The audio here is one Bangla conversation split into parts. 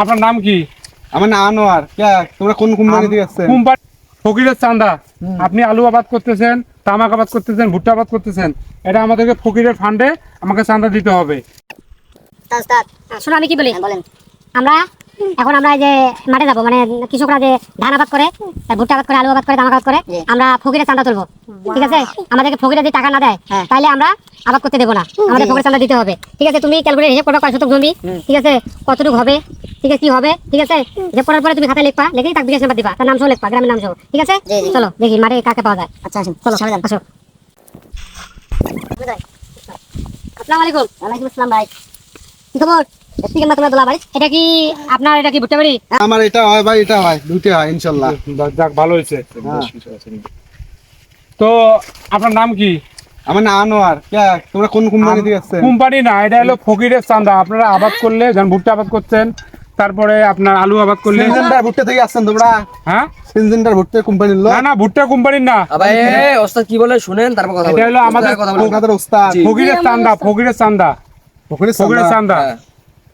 আপনার নাম কি? আমার নাম আনোয়ার। কে? তোমরা কোন কোম্পানি থেকে আসছেন কোম্পানি ফকিরের চান্দা। আপনি আলু আবাদ করতেছেন তামাক আবাদ করতেছেন ভুট্টা আবাদ করতেছেন। এটা আমাদেরকে ফকিরের ফান্ডে আমাকে চান্দা দিতে হবে। শোনো আমি কি বলি? বলেন। আমরা এখন আমরা এই যে মাঠে যাব মানে কৃষকরা যে ধান আবাদ করে ভুট্টা আবাদ করে আলু আবাদ করে তামাক আবাদ করে আমরা ফকিরের চান্দা তুলবো। ঠিক আছে? আমাদেরকে ফকিরে যদি টাকা না দেয় তাহলে আমরা আবাদ করতে দেবো না। আমাদের ফকিরের চান্দা দিতে হবে। ঠিক আছে? তুমি ক্যালকুলেট হিসেব করো কয় শতক জমি? ঠিক আছে? কতটুকু হবে? ঠিক আছে কি হবে? ঠিক আছে? হিসেব করার পরে তুমি খাতায় লিখবা লিখেই তাকে বিকাশ নাম্বার দিবা। তার নাম সহ লিখবা গ্রামের নাম সহ। ঠিক আছে? চলো দেখি মাঠে কাকে পাওয়া যায়। আচ্ছা আসুন। চলো আসো। আসসালামু আলাইকুম। ওয়ালাইকুম আসসালাম ভাই। কি খবর? এসপি কেমন? তোমরা দোলা ভাই এটা কি আপনার এটা কি ভুট্টা বাড়ি আমার এটা হয় ভাই এটা হয় দুইটা হয় ইনশাল্লাহ। যাক ভালো হয়েছে। হ্যাঁ। তো আপনার নাম কি? আমার নাম আনোয়ার। তোমরা কোন কোম্পানি থেকে আসছেন কোম্পানি না এটা হলো ফকিরের চান্দা। আপনারা আবাদ করলে ভুট্টা আবাদ করছেন তারপরে আপনার আলু আবাদ করলে সিনজেন্ডার ভুট্টা থেকে আসছেন তোমরা? হ্যাঁ? সিনজেন্ডার ভুট্টা কোম্পানির লোক? না না ভুট্টা কোম্পানির না। এ ওস্তাদ কি বলে? শুনেন তারপর কথা এটা হলো আমাদের কলকাতার ওস্তাদ। ফকিরের চান্দা ফকিরের চান্দা। ফকরের ফকিরের চান্দা। হ্যাঁ।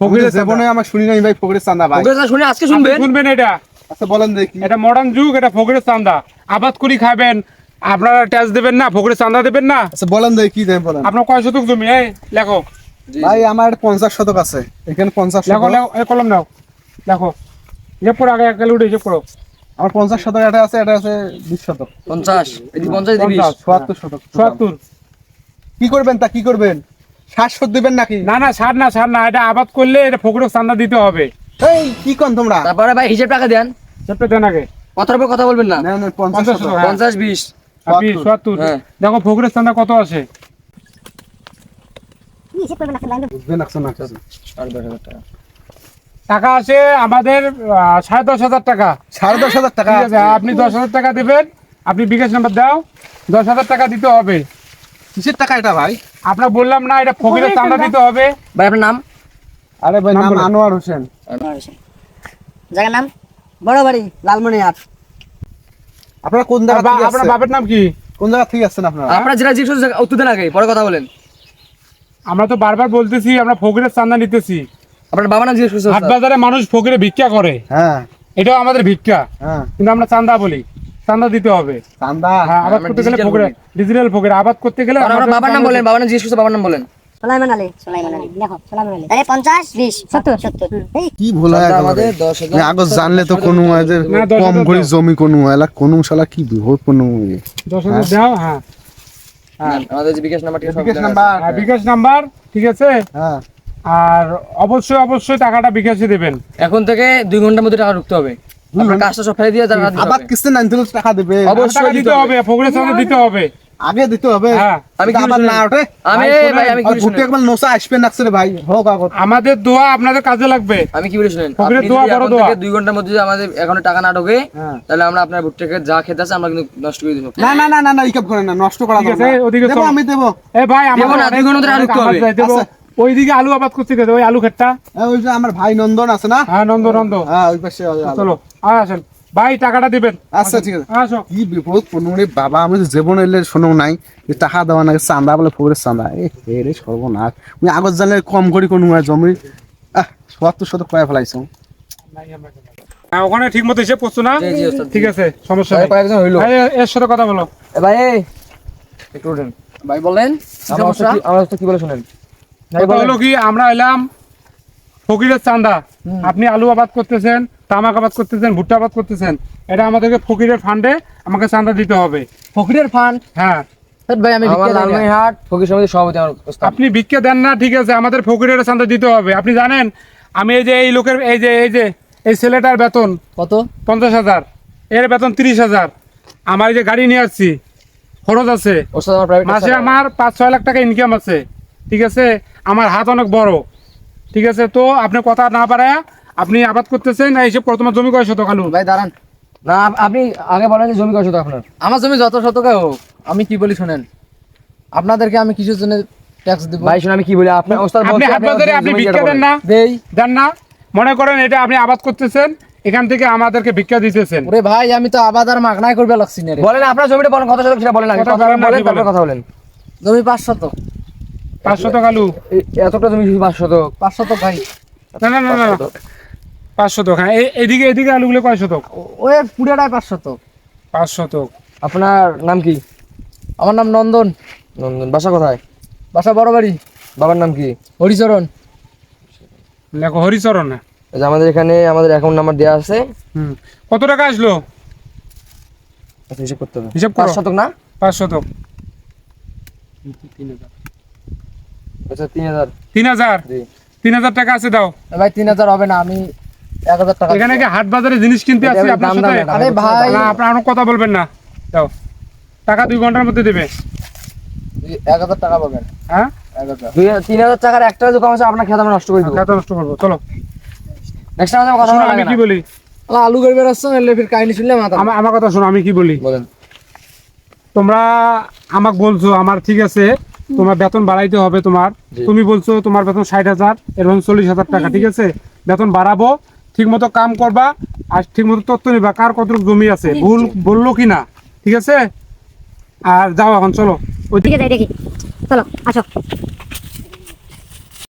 ফকিরের জীবনে আমার শুনি নাই ভাই ফকরের চান্দা ভাই। স্যার শুনে আজকে শুনবেন? শুনবেন এটা। আচ্ছা বলেন দেখি। এটা মডার্ন যুগ এটা ফকিরের চান্দা। আবাদ করি খাবেন। আপনারা ট্যাক্স দেবেন না ফকিরের চান্দা দেবেন না। আচ্ছা বলেন দেখি কি দেন বলেন। আপনার কয় শতক জমি? এই লেখো। ভাই আমার পঞ্চাশ শতক আছে। এখানে পঞ্চাশ এই কলম নাও। লেখো হিসেব করো আগে একটা উঠে হিসেব করো আমার পঞ্চাশ শতক এটা আছে এটা আছে বিশ শতক। পঞ্চাশ এদিকে পঞ্চাশ দিবি পঞ্চাশ। চুয়াত্তর শতক চুয়াত্তর কি করবেন তা কি করবেন? শ্বাস শোধ দেবেন নাকি? না না সার না সার না এটা আবাদ করলে এটা ফকিরের চান্দা দিতে হবে। এই কি কন তোমরা? তারপরে ভাই হিসেব টাকা দেন। হিসেবটা দেন আগে। কথার উপর কথা বলবেন না। না, না, পঞ্চাশ পঞ্চাশ হ্যাঁ। বিশ। চুয়াত্তর হ্যাঁ। দেখো ফকিরের চান্দা কত আছে? হিসেব করবেন না বুঝবেন একশো না আর দশ হাজার টাকা। টাকা আছে আমাদের আহ, সাড়ে দশ হাজার টাকা। সাড়ে দশ হাজার টাকা আছে আপনি দশ হাজার টাকা দেবেন আপনি বিকাশ নাম্বার দাও দশ হাজার টাকা দিতে হবে। কিসের টাকা এটা ভাই? আপনার বললাম না এটা ফকিরের চান্দা দিতে হবে। ভাই আপনার নাম? আরে ভাই নাম নাম বলেন। আনোয়ার হোসেন। জায়গার নাম? বড় বাড়ি লালমনিহাট আপনারা কোন জায়গা আপনার বাপের নাম কি? কোন জায়গা থেকে আসছেন আপনারা? আপনার যেটা জিজ্ঞেস করছেন, উত্তর দেন আগে পরে কথা বলেন। আমরা তো বারবার বলতেছি আমরা ফকিরের চান্দা নিতেছি। আপনার বাবার নাম জিজ্ঞেস হাট বাজারে মানুষ ফকিরে ভিক্ষা করে। হ্যাঁ। এটাও আমাদের ভিক্ষা। হ্যাঁ। কিন্তু আমরা চান্দা বলি। চান্দা দিতে হবে। চান্দা? হ্যাঁ আবাদ করতে গেলে ফকিরে ডিজিটাল ফকির। আবাদ করতে গেলে বাবার নাম বলেন বাবার নাম জিজ্ঞেস করছে বাবার নাম বলেন। সোলাইমান আলী সোলাইমান আলী দেখো সোলাইমান আলী। তাহলে পঞ্চাশ বিশ সত্তর সত্তর কি ভুল? আমাদের মানে জানলে তো কোনো যে না, দশ কম করে জমি কোনো এলা কোনো শালা কি বিপদ কোনো ইয়ে। দশ হাজার দাও হ্যাঁ। হ্যাঁ। আমাদের যে বিকাশ নাম্বারটি বিকাশ নাম্বার আর বিকাশ নাম্বার ঠিক আছে? হ্যাঁ। আর অবশ্যই অবশ্যই টাকাটা বিকাশে দেবেন। এখন থেকে দুই ঘণ্টার মধ্যে টাকা ঢুকতে হবে। আপনার কাজটা সব ফেলে দিয়ে আবার কিস্তি নাইন টাকা দেবে। অবশ্যই দিতে হবে। প্রোগ্রেস দিতে হবে। আগে দিতে হবে। হ্যাঁ। আমি আবার না ওঠে। আমি ভাই, আমি কি একবার নোসা আসবে না রে ভাই। হোক আগত আমাদের দোয়া আপনাদের কাজে লাগবে। আমি কি বলি শুনেন আপনি দোয়া বড় দোয়া। ঘণ্টার মধ্যে আমাদের এখনও টাকা না ঢোকে হ্যাঁ। তাহলে আমরা আপনার ভুট্টাকে যা খেতে আছে আমরা কিন্তু নষ্ট করে দেবো। না না না না না ইকাপ করে না নষ্ট করা ঠিক যাবে আছে, ওদিকে দেবো আমি দেবো। এ ভাই না, ঘণ্টা হবে। আচ্ছা। ওইদিকে আলু আবাদ করতে গেছে ওই আলু ক্ষেতটা। হ্যাঁ, ওই যে আমার ভাই নন্দন আছে না? হ্যাঁ নন্দ নন্দ হ্যাঁ ওই পাশে চলো আর আসেন। ভাই টাকাটা দিবেন। আচ্ছা ঠিক আছে। আসো। কি বিপদ কোনো বাবা আমি জীবন এলে শোনো নাই। যে টাকা দেওয়া না চান্দা বলে ফুরের চান্দা। এ হে রে সর্বনাশ। আমি আগত জানলে কম করি কোনো জমি। আহ সত্তর কয়ে ফেলাইছো। হ্যাঁ, ওখানে ঠিক মতো হিসেব করছ না। ঠিক আছে সমস্যা নেই। কয়েকজন হইল। ভাই, এর সাথে কথা বলো। ভাই একটু ভাই বলেন। আমার? কি- আমার কি বলে শুনেন? ভাই হলো কি আমরা এলাম ফকিরের চান্দা। আপনি আলু আবাদ করতেছেন তামাক আবাদ করতেছেন ভুট্টা আবাদ করতেছেন এটা আমাদেরকে ফকিরের ফান্ডে আমাকে চান্দা দিতে হবে। ফকিরের ফান্ড হ্যাঁ। ভাই আমি আমার লালমাইহাট ফকির সমিতির সভাপতি আপনি ভিক্ষা দেন না ঠিক আছে আমাদের ফকিরের চান্দা দিতে হবে। আপনি জানেন আমি এই যে এই লোকের এই যে এই যে এই ছেলেটার বেতন কত? পঞ্চাশ হাজার এর বেতন তিরিশ হাজার। আমার এই যে গাড়ি নিয়ে আসছি খরচ আছে। আমার মাসে আমার পাঁচ ছয় লাখ টাকা ইনকাম আছে। ঠিক আছে আমার হাত অনেক বড়। ঠিক আছে তো আপনি কথা না পারায় আপনি আবাদ করতেছেন এই হিসেব করো তোমার জমি কয় শতক আলু? ভাই দাঁড়ান। না আপনি আগে বলেন যে জমি কয় শতক আপনার। আমার জমি যত শতকে হোক আমি কি বলি শুনেন? আপনাদেরকে আমি কিসের জন্য ট্যাক্স দিব। ভাই শুনে আমি কি বলি? আপনি ওস্তাদ আপনি হাট আপনি ভিক্ষা দেন না? দেই। দেন না? মনে করেন এটা আপনি আবাদ করতেছেন এখান থেকে আমাদেরকে ভিক্ষা দিতেছেন। ওরে ভাই আমি তো আবাদ আর মাগনাই করবে লাগছি না বলেন আপনার জমিটা বলেন কত শতক সেটা বলেন আগে। কথা বলেন, তারপর কথা বলেন। জমি পাঁচ শতক। পাঁচ শতক আলু? এতটা জমি শুধু পাঁচ শতক। পাঁচ শতক ভাই। না না না না। পাঁচ শতক হ্যাঁ এদিকে এদিকে আলুগুলো কয় শতক? ওই পুরোটাই পাঁচশো তো পাঁচ শতক। আপনার নাম কি? আমার নাম নন্দন। নন্দন বাসা কোথায়? বাসা বড় বাড়ি বাবার নাম কি? হরিচরণ। লেখো হরিচরণ। যে আমাদের এখানে আমাদের অ্যাকাউন্ট নাম্বার দেওয়া আছে। হুম। কত টাকা আসলো? আচ্ছা, হিসাব করতে হবে। হিসাব পাঁচ শতক না? পাঁচ শতক। আচ্ছা তিন হাজার। তিন হাজার? তিন হাজার টাকা আছে দাও। ভাই তিন হাজার হবে না আমি হাজার টাকা এখানে কি হাট বাজারে জিনিস কিনতে এটা আমি আপনার সাথে? আরে ভাই। না আপনার কোনো কথা বলবেন না। দাও টাকা দুই ঘণ্টার মধ্যে দেবে। এক হাজার টাকা পাবেন হ্যাঁ? এক হাজার। দুই তিন হাজার টাকার একটা দোকান আছে আপনার খেতে নষ্ট করে দেবো। টাকা নষ্ট করব। চলো। নেক্সট টাইম কথা শোনো, আমি কি বলি? আলু করে বেরোচ্ছ এলে ফির কাহিনী শুনলে মাথা আমার আমার কথা শোনো আমি কি বলি? বলেন। তোমরা আমাকে বলছো আমার ঠিক আছে তোমার বেতন বাড়াইতে হবে তোমার। তুমি বলছো তোমার বেতন ষাট হাজার এরকম চল্লিশ হাজার টাকা ঠিক আছে? বেতন বাড়াবো ঠিক মতো কাম করবা আর ঠিকমতো তথ্য নিবা। কার কতটুকু জমি আছে? ভুল বলল কি না ঠিক আছে? আর যাও এখন চলো। ওই ঠিক আছে দেখি। চলো আসো।